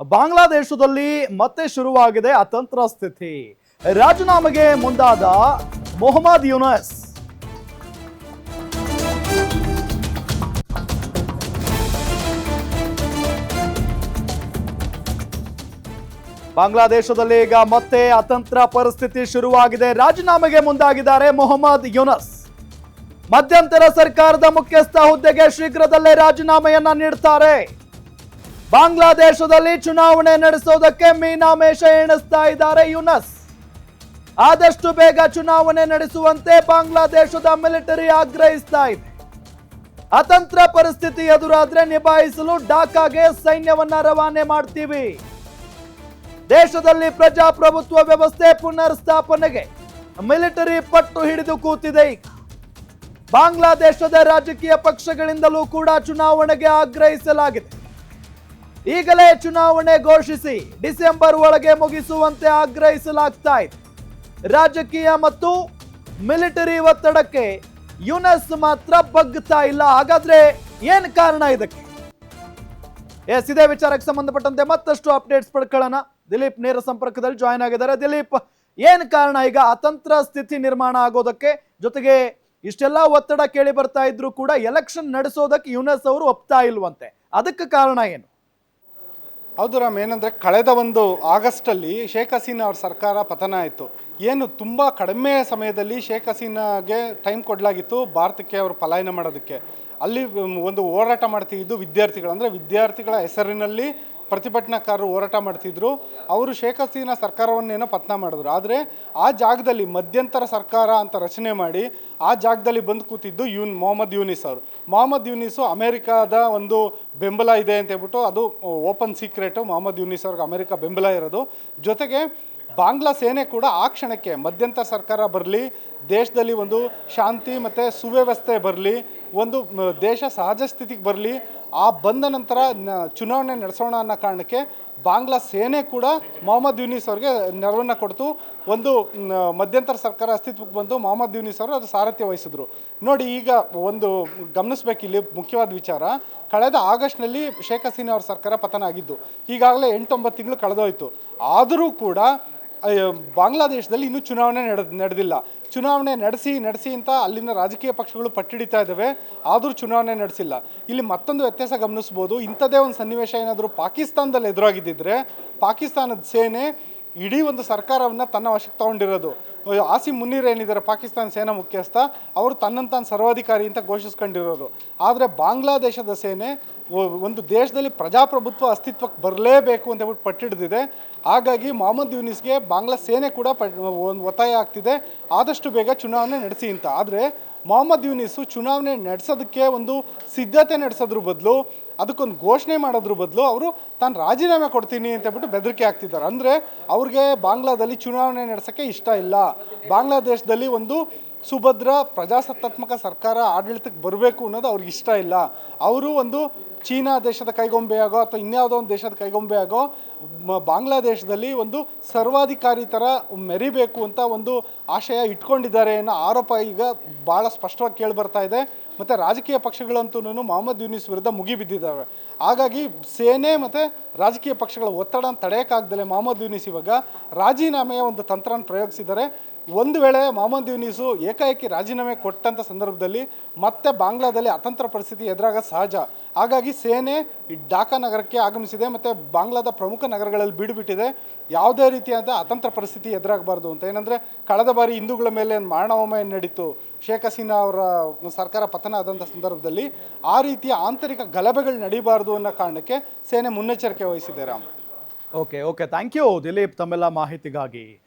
ಬಾಂಗ್ಲಾದೇಶದಲ್ಲಿ ಮತ್ತೆ ಶುರುವಾಗಿದೆ ಅತಂತ್ರ ಸ್ಥಿತಿ. ರಾಜೀನಾಮೆಗೆ ಮುಂದಾದ ಮೊಹಮ್ಮದ್ ಯುನಸ್. ಬಾಂಗ್ಲಾದೇಶದಲ್ಲಿ ಈಗ ಮತ್ತೆ ಅತಂತ್ರ ಪರಿಸ್ಥಿತಿ ಶುರುವಾಗಿದೆ. ರಾಜೀನಾಮೆಗೆ ಮುಂದಾಗಿದ್ದಾರೆ ಮೊಹಮ್ಮದ್ ಯುನಸ್. ಮಧ್ಯಂತರ ಸರ್ಕಾರದ ಮುಖ್ಯಸ್ಥ ಹುದ್ದೆಗೆ ಶೀಘ್ರದಲ್ಲೇ ರಾಜೀನಾಮೆಯನ್ನ ನೀಡ್ತಾರೆ. ಬಾಂಗ್ಲಾದೇಶದಲ್ಲಿ ಚುನಾವಣೆ ನಡೆಸೋದಕ್ಕೆ ಮೀನಾಮೇಷ ಎಣಿಸ್ತಾ ಇದ್ದಾರೆ ಯುನಸ್. ಆದಷ್ಟು ಬೇಗ ಚುನಾವಣೆ ನಡೆಸುವಂತೆ ಬಾಂಗ್ಲಾದೇಶದ ಮಿಲಿಟರಿ ಆಗ್ರಹಿಸ್ತಾ ಇದೆ. ಅತಂತ್ರ ಪರಿಸ್ಥಿತಿ ಎದುರಾದ್ರೆ ನಿಭಾಯಿಸಲು ಢಾಕಾಗೆ ಸೈನ್ಯವನ್ನ ರವಾನೆ ಮಾಡ್ತೀವಿ. ದೇಶದಲ್ಲಿ ಪ್ರಜಾಪ್ರಭುತ್ವ ವ್ಯವಸ್ಥೆ ಪುನರ್ ಸ್ಥಾಪನೆಗೆ ಮಿಲಿಟರಿ ಪಟ್ಟು ಹಿಡಿದು ಕೂತಿದೆ ಬಾಂಗ್ಲಾದೇಶದ ರಾಜಕೀಯ ಪಕ್ಷಗಳಿಂದಲೂ ಕೂಡ ಚುನಾವಣೆಗೆ ಆಗ್ರಹಿಸಲಾಗಿದೆ. ಈಗಲೇ ಚುನಾವಣೆ ಘೋಷಿಸಿ ಡಿಸೆಂಬರ್ ಒಳಗೆ ಮುಗಿಸುವಂತೆ ಆಗ್ರಹಿಸಲಾಗ್ತಾ ಇದೆ. ರಾಜಕೀಯ ಮತ್ತು ಮಿಲಿಟರಿ ಒತ್ತಡಕ್ಕೆ ಯುನೆಸ್ ಮಾತ್ರ ಬಗ್ತಾ ಇಲ್ಲ. ಹಾಗಾದ್ರೆ ಏನ್ ಕಾರಣ ಇದಕ್ಕೆ? ಎಸ್, ಇದೇ ವಿಚಾರಕ್ಕೆ ಸಂಬಂಧಪಟ್ಟಂತೆ ಮತ್ತಷ್ಟು ಅಪ್ಡೇಟ್ಸ್ ಪಡ್ಕೊಳ್ಳೋಣ. ದಿಲೀಪ್ ನೇರ ಸಂಪರ್ಕದಲ್ಲಿ ಜಾಯ್ನ್ ಆಗಿದ್ದಾರೆ. ದಿಲೀಪ್, ಏನ್ ಕಾರಣ ಈಗ ಅತಂತ್ರ ಸ್ಥಿತಿ ನಿರ್ಮಾಣ ಆಗೋದಕ್ಕೆ? ಜೊತೆಗೆ ಇಷ್ಟೆಲ್ಲ ಒತ್ತಡ ಕೇಳಿ ಬರ್ತಾ ಇದ್ರು ಕೂಡ ಎಲೆಕ್ಷನ್ ನಡೆಸೋದಕ್ಕೆ ಯುನೆಸ್ ಅವರು ಒಪ್ತಾ ಇಲ್ವಂತೆ. ಅದಕ್ಕೆ ಕಾರಣ ಏನು? ಹೌದು ರಾಮ್, ಏನಂದರೆ ಕಳೆದ ಒಂದು ಆಗಸ್ಟಲ್ಲಿ ಶೇಖ್ ಹಸೀನಾ ಅವ್ರ ಸರ್ಕಾರ ಪತನ ಆಯಿತು. ಏನು, ತುಂಬ ಕಡಿಮೆ ಸಮಯದಲ್ಲಿ ಶೇಖ್ ಹಸೀನಾಗೆ ಟೈಮ್ ಕೊಡಲಾಗಿತ್ತು ಭಾರತಕ್ಕೆ ಅವರು ಪಲಾಯನ ಮಾಡೋದಕ್ಕೆ. ಅಲ್ಲಿ ಒಂದು ಹೋರಾಟ ಮಾಡ್ತಿದ್ದು ವಿದ್ಯಾರ್ಥಿಗಳು. ಅಂದರೆ ವಿದ್ಯಾರ್ಥಿಗಳ ಹೆಸರಿನಲ್ಲಿ ಪ್ರತಿಭಟನಾಕಾರರು ಹೋರಾಟ ಮಾಡ್ತಿದ್ರು. ಅವರು ಶೇಖ್ ಹಸೀನಾ ಸರ್ಕಾರವನ್ನೇನೋ ಪತನ ಮಾಡಿದ್ರು. ಆದರೆ ಆ ಜಾಗದಲ್ಲಿ ಮಧ್ಯಂತರ ಸರ್ಕಾರ ಅಂತ ರಚನೆ ಮಾಡಿ ಆ ಜಾಗದಲ್ಲಿ ಬಂದು ಕೂತಿದ್ದು ಯೂನ್ ಮೊಹಮ್ಮದ್ ಯೂನಿಸ್ ಅವರು. ಮೊಹಮ್ಮದ್ ಯೂನಿಸು ಅಮೇರಿಕಾದ ಒಂದು ಬೆಂಬಲ ಇದೆ ಅಂತ ಹೇಳ್ಬಿಟ್ಟು ಅದು ಓಪನ್ ಸೀಕ್ರೆಟು ಮೊಹಮ್ಮದ್ ಯೂನಿಸ್ ಅವ್ರಿಗೆ ಅಮೆರಿಕ ಬೆಂಬಲ ಇರೋದು. ಜೊತೆಗೆ ಬಾಂಗ್ಲಾ ಸೇನೆ ಕೂಡ ಆ ಕ್ಷಣಕ್ಕೆ ಮಧ್ಯಂತರ ಸರ್ಕಾರ ಬರಲಿ ದೇಶದಲ್ಲಿ ಒಂದು ಶಾಂತಿ ಮತ್ತು ಸುವ್ಯವಸ್ಥೆ ಬರಲಿ, ಒಂದು ದೇಶ ಸಹಜ ಸ್ಥಿತಿಗೆ ಬರಲಿ, ಆ ಬಂದ ನಂತರ ಚುನಾವಣೆ ನಡೆಸೋಣ ಅನ್ನೋ ಕಾರಣಕ್ಕೆ ಬಾಂಗ್ಲಾ ಸೇನೆ ಕೂಡ ಮೊಹಮ್ಮದ್ ಯೂನಿಸ್ ಅವ್ರಿಗೆ ನೆರವನ್ನು ಕೊಡ್ತು. ಒಂದು ಮಧ್ಯಂತರ ಸರ್ಕಾರ ಅಸ್ತಿತ್ವಕ್ಕೆ ಬಂದು ಮೊಹಮ್ಮದ್ ಯೂನಿಸ್ ಅವರು ಅದು ಸಾರಥ್ಯ ವಹಿಸಿದ್ರು. ನೋಡಿ, ಈಗ ಒಂದು ಗಮನಿಸ್ಬೇಕು ಇಲ್ಲಿ ಮುಖ್ಯವಾದ ವಿಚಾರ. ಕಳೆದ ಆಗಸ್ಟ್ನಲ್ಲಿ ಶೇಖ್ ಹಸೀನಾ ಅವ್ರ ಸರ್ಕಾರ ಪತನ ಆಗಿದ್ದು, ಈಗಾಗಲೇ ಎಂಟೊಂಬತ್ತು ತಿಂಗಳು ಕಳೆದೋಯ್ತು. ಆದರೂ ಕೂಡ ಬಾಂಗ್ಲಾದೇಶದಲ್ಲಿ ಇನ್ನೂ ಚುನಾವಣೆ ನಡೆದ, ನಡೆದಿಲ್ಲ. ಚುನಾವಣೆ ನಡೆಸಿ ನಡೆಸಿ ಅಂತ ಅಲ್ಲಿನ ರಾಜಕೀಯ ಪಕ್ಷಗಳು ಪಟ್ಟಿಡಿತಾ ಇದ್ದಾವೆ. ಆದರೂ ಚುನಾವಣೆ ನಡೆಸಿಲ್ಲ. ಇಲ್ಲಿ ಮತ್ತೊಂದು ವ್ಯತ್ಯಾಸ ಗಮನಿಸ್ಬೋದು. ಇಂಥದ್ದೇ ಒಂದು ಸನ್ನಿವೇಶ ಏನಾದರೂ ಪಾಕಿಸ್ತಾನದಲ್ಲಿ ಎದುರಾಗಿದ್ದಿದ್ರೆ ಪಾಕಿಸ್ತಾನದ ಸೇನೆ ಇಡೀ ಒಂದು ಸರ್ಕಾರವನ್ನು ತನ್ನ ವಶಕ್ಕೆ ತಗೊಂಡಿರೋದು. ಆಸಿಮ್ ಮುನ್ನೀರ್ ಏನಿದ್ದಾರೆ? ಪಾಕಿಸ್ತಾನ ಸೇನಾ ಮುಖ್ಯಸ್ಥ. ಅವರು ತನ್ನನ್ನು ತಾನು ಸರ್ವಾಧಿಕಾರಿ ಅಂತ ಘೋಷಿಸ್ಕೊಂಡಿರೋದು. ಆದರೆ ಬಾಂಗ್ಲಾದೇಶದ ಸೇನೆ ಒಂದು ದೇಶದಲ್ಲಿ ಪ್ರಜಾಪ್ರಭುತ್ವ ಅಸ್ತಿತ್ವಕ್ಕೆ ಬರಲೇಬೇಕು ಅಂತ ಹೇಳ್ಬಿಟ್ಟು ಪಟ್ಟಿಡ್ದಿದೆ ಹಾಗಾಗಿ ಮೊಹಮ್ಮದ್ ಯೂನಿಸ್ಗೆ ಬಾಂಗ್ಲಾ ಸೇನೆ ಕೂಡ ಪಟ್, ಒಂದು ಒತ್ತಾಯ ಆಗ್ತಿದೆ. ಆದಷ್ಟು ಬೇಗ ಚುನಾವಣೆ ನಡೆಸಿ ಅಂತ. ಆದರೆ ಮೊಹಮ್ಮದ್ ಯೂನಿಸು ಚುನಾವಣೆ ನಡೆಸೋದಕ್ಕೆ ಒಂದು ಸಿದ್ಧತೆ ನಡೆಸೋದ್ರ ಬದಲು, ಅದಕ್ಕೊಂದು ಘೋಷಣೆ ಮಾಡೋದ್ರ ಬದಲು ಅವರು ತಾನು ರಾಜೀನಾಮೆ ಕೊಡ್ತೀನಿ ಅಂತ ಹೇಳ್ಬಿಟ್ಟು ಬೆದರಿಕೆ ಆಗ್ತಿದ್ದಾರೆ ಅಂದರೆ ಅವ್ರಿಗೆ ಬಾಂಗ್ಲಾದಲ್ಲಿ ಚುನಾವಣೆ ನಡೆಸೋಕ್ಕೆ ಇಷ್ಟ ಇಲ್ಲ. ಬಾಂಗ್ಲಾದೇಶದಲ್ಲಿ ಒಂದು ಸುಭದ್ರ ಪ್ರಜಾಸತ್ತಾತ್ಮಕ ಸರ್ಕಾರ ಆಡಳಿತಕ್ಕೆ ಬರಬೇಕು ಅನ್ನೋದು ಅವ್ರಿಗೆ ಇಷ್ಟ ಇಲ್ಲ. ಅವರು ಒಂದು ಚೀನಾ ದೇಶದ ಕೈಗೊಂಬೆಯಾಗೋ ಅಥವಾ ಇನ್ಯಾವುದೋ ಒಂದು ದೇಶದ ಕೈಗೊಂಬೆಯಾಗೋ ಬಾಂಗ್ಲಾದೇಶದಲ್ಲಿ ಒಂದು ಸರ್ವಾಧಿಕಾರಿ ಥರ ಮೆರಿಬೇಕು ಅಂತ ಒಂದು ಆಶಯ ಇಟ್ಕೊಂಡಿದ್ದಾರೆ ಅನ್ನೋ ಆರೋಪ ಈಗ ಭಾಳ ಸ್ಪಷ್ಟವಾಗಿ ಕೇಳಿ ಬರ್ತಾ ಇದೆ. ಮತ್ತು ರಾಜಕೀಯ ಪಕ್ಷಗಳಂತೂ ಮೊಹಮ್ಮದ್ ಯೂನಿಸ್ ವಿರುದ್ಧ ಮುಗಿಬಿದ್ದಿದ್ದಾವೆ ಹಾಗಾಗಿ ಸೇನೆ ಮತ್ತು ರಾಜಕೀಯ ಪಕ್ಷಗಳ ಒತ್ತಡ ತಡೆಯೋಕ್ಕಾಗ್ದಲೆ ಮೊಹಮ್ಮದ್ ಯೂನಿಸ್ ಇವಾಗ ರಾಜೀನಾಮೆಯ ಒಂದು ತಂತ್ರನ ಪ್ರಯೋಗಿಸಿದ್ದಾರೆ. ಒಂದು ವೇಳೆ ಮೊಹಮ್ಮದ್ ಯೂನಿಸು ಏಕಾಏಕಿ ರಾಜೀನಾಮೆ ಕೊಟ್ಟಂಥ ಸಂದರ್ಭದಲ್ಲಿ ಮತ್ತೆ ಬಾಂಗ್ಲಾದಲ್ಲಿ ಅತಂತ್ರ ಪರಿಸ್ಥಿತಿ ಎದುರಾಗ ಸಹಜ. ಹಾಗಾಗಿ ಸೇನೆ ಢಾಕಾ ನಗರಕ್ಕೆ ಆಗಮಿಸಿದೆ. ಮತ್ತು ಬಾಂಗ್ಲಾದ ಪ್ರಮುಖ ನಗರಗಳಲ್ಲಿ ಬೀಡುಬಿಟ್ಟಿದೆ. ಯಾವುದೇ ರೀತಿಯಾದ ಅತಂತ್ರ ಪರಿಸ್ಥಿತಿ ಎದುರಾಗಬಾರ್ದು ಅಂತ. ಏನಂದರೆ, ಕಳೆದ ಬಾರಿ ಹಿಂದೂಗಳ ಮೇಲೆ ಒಂದು ಮಾರಣಹೋಮ ಏನು ನಡೀತು, ಶೇಖ್ ಹಸೀನಾ ಅವರ ಸರ್ಕಾರ ಪತನ ಆದಂಥ ಸಂದರ್ಭದಲ್ಲಿ ಆ ರೀತಿಯ ಆಂತರಿಕ ಗಲಭೆಗಳು ನಡೀಬಾರ್ದು ಅನ್ನೋ ಕಾರಣಕ್ಕೆ ಸೇನೆ ಮುನ್ನೆಚ್ಚರಿಕೆ ವಹಿಸಿದೆ Ram. Okay okay thank you Dilip, ತಮ್ಮೆಲ್ಲ ಮಾಹಿತಿಗಾಗಿ.